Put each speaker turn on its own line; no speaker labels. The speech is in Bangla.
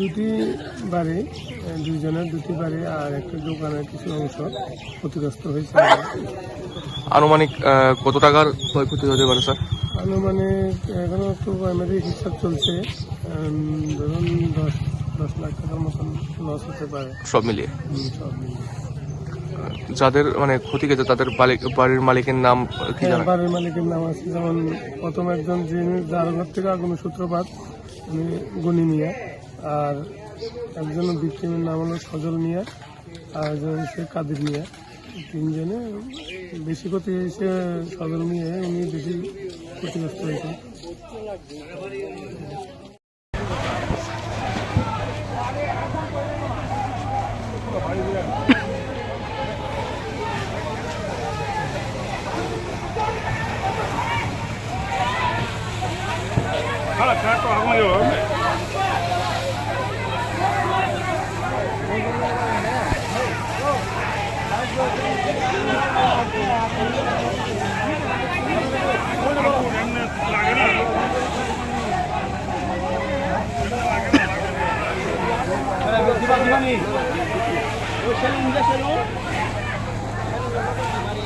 বাড়ি দুইজনের দুটি বাড়ি আর একটা দোকানের কিছু অংশ ক্ষতিগ্রস্ত হয়েছে।
আনুমানিক কত টাকার ক্ষয়ক্ষতি হতে পারে স্যার?
আনুমানিক এখনও একটু প্রাইমারি হিসাব চলছে ধরুন দশ দশ লাখ টাকার মতন লস হতে পারে।
সব মিলিয়ে?
সব মিলিয়ে।
যাদের মানে ক্ষতি গেছে তাদের বাড়ির মালিকের নাম কি
হ্যাঁ,
জানা
বাড়ির মালিকের নাম আছে যেমন প্রথম একজন যিনি যার ঘর থেকে আগুনের সূত্রপাত উনি গনি মিয়া আর একজন ভিক্টিমের নাম হলো সজল মিয়া আর একজন হচ্ছে কাদের মিয়া। তিনজনে বেশি ক্ষতি হয়েছে সজল মিয়া উনি বেশি ক্ষতিগ্রস্ত হয়েছে।
Diba, Thank you.